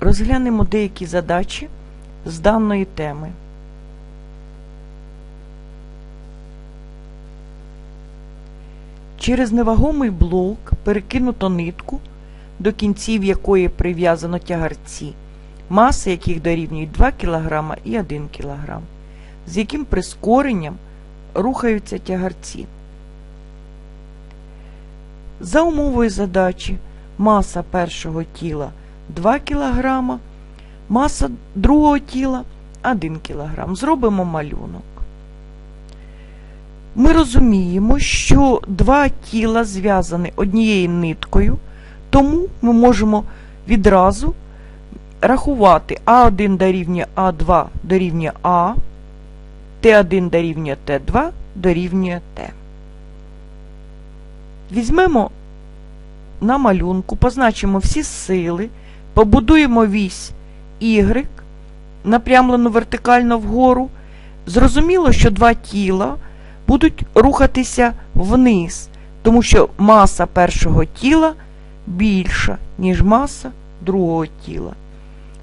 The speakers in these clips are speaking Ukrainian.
Розглянемо деякі задачі з даної теми. Через невагомий блок перекинуто нитку, до кінців якої прив'язано тягарці, маси яких дорівнюють 2 кг і 1 кг, з яким прискоренням рухаються тягарці. За умовою задачі маса першого тіла 2 кг, маса другого тіла 1 кг. Зробимо малюнок. Ми розуміємо, що два тіла зв'язані однією ниткою, тому ми можемо відразу рахувати А1 дорівнює А2 дорівнює А, Т1 дорівнює Т2 дорівнює Т. Візьмемо на малюнку, позначимо всі сили, побудуємо вісь Y, напрямлену вертикально вгору. Зрозуміло, що два тіла будуть рухатися вниз, тому що маса першого тіла більша, ніж маса другого тіла.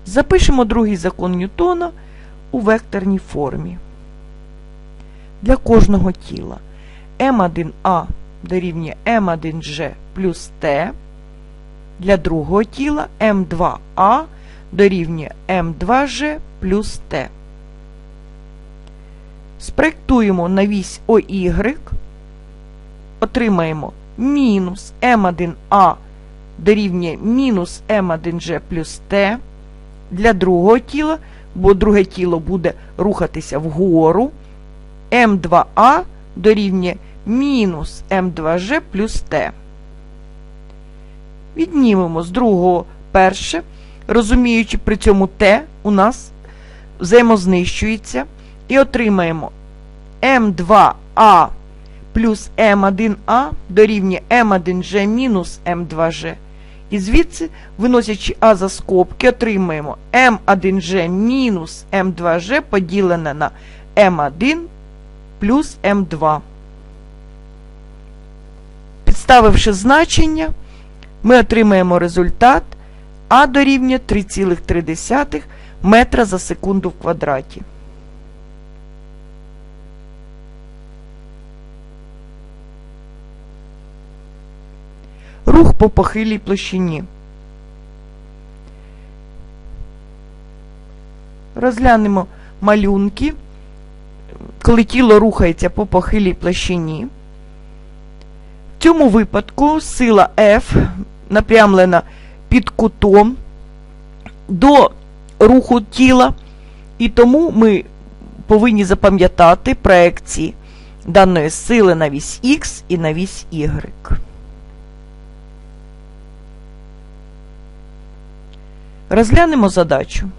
Запишемо другий закон Ньютона у векторній формі. Для кожного тіла М1А дорівнює М1G плюс Т. Для другого тіла М2А дорівнює М2G плюс Т. Спроектуємо на вісь ОY, отримаємо мінус М1А дорівнює мінус М1G плюс Т. Для другого тіла, бо друге тіло буде рухатися вгору, М2А дорівнює мінус М2G плюс Т. Віднімемо з другого перше, розуміючи, при цьому Т у нас взаємознищується, і отримаємо М2А плюс М1А дорівнює М1G мінус М2G. І звідси, виносячи А за скобки, отримаємо М1G мінус М2G поділене на М1 плюс М2. Підставивши значення, ми отримаємо результат А дорівнює 3,3 метра за секунду в квадраті. Рух по похилій площині. Розглянемо малюнки, коли тіло рухається по похилій площині. В цьому випадку сила F напрямлена під кутом до руху тіла, і тому ми повинні запам'ятати проекції даної сили на вісь Х і на вісь Y. Розглянемо задачу.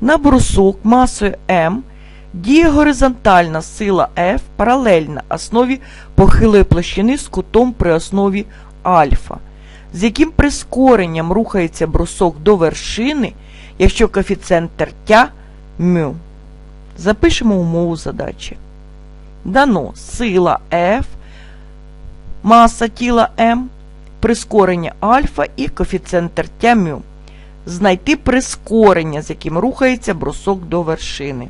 На брусок масою М діє горизонтальна сила F паралельна основі похилої площини з кутом при основі альфа, з яким прискоренням рухається брусок до вершини, якщо коефіцієнт тертя μ. Запишемо умову задачі. Дано сила F, маса тіла М, прискорення альфа і коефіцієнт тертя μ. Знайти прискорення, з яким рухається брусок до вершини.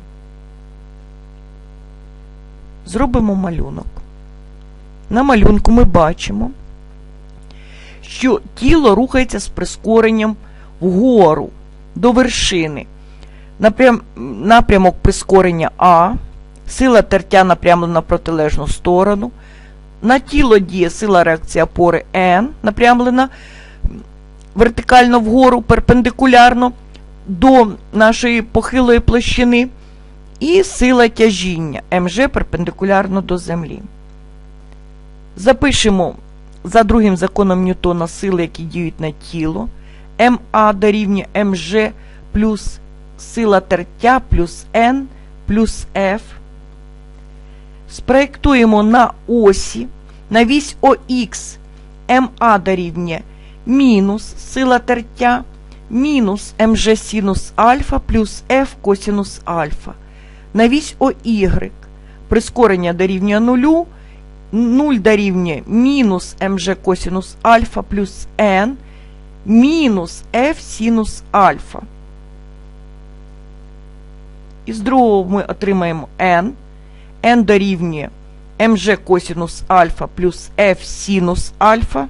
Зробимо малюнок. На малюнку ми бачимо, що тіло рухається з прискоренням вгору до вершини. Напрям... Напрямок прискорення А, сила тертя напрямлена на протилежну сторону. На тіло діє сила реакції опори N, напрямлена вертикально вгору, перпендикулярно до нашої похилої площини. І сила тяжіння МЖ перпендикулярно до землі. Запишемо за другим законом Ньютона сили, які діють на тіло. МА дорівнює МЖ плюс сила тертя плюс N плюс F. Спроєктуємо на осі, на вісь ОХ МА дорівнює мінус сила тертя, мінус МЖ синус альфа плюс F косинус альфа. На вісь ОY прискорення дорівнює нулю, 0 дорівнює мінус МЖ косинус альфа плюс N мінус f синус альфа. Із другого ми отримаємо n. n дорівнює mg косінус альфа плюс f синус альфа.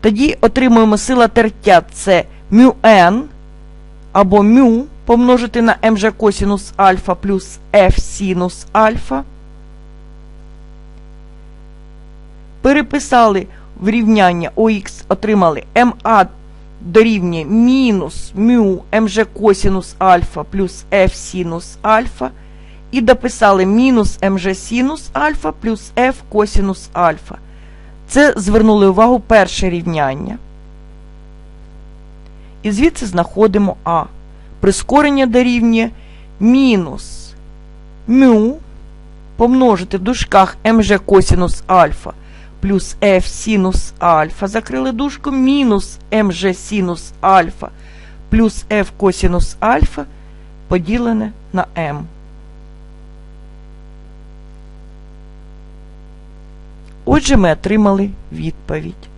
Тоді отримуємо сила тертя це μ або μ помножити на mg косінус альфа плюс f синус альфа. Переписали в рівняння ОХ, отримали МА дорівнює мінус μ МЖ косінус альфа плюс F синус альфа. І дописали мінус МЖ синус альфа плюс F косінус альфа. Це звернули увагу перше рівняння. І звідси знаходимо А. Прискорення дорівнює мінус μ помножити в дужках МЖ косінус альфа плюс F синус альфа, закрили дужку, мінус МЖ синус альфа плюс F косінус альфа поділене на М. Отже, ми отримали відповідь.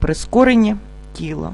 Прискорення тіла.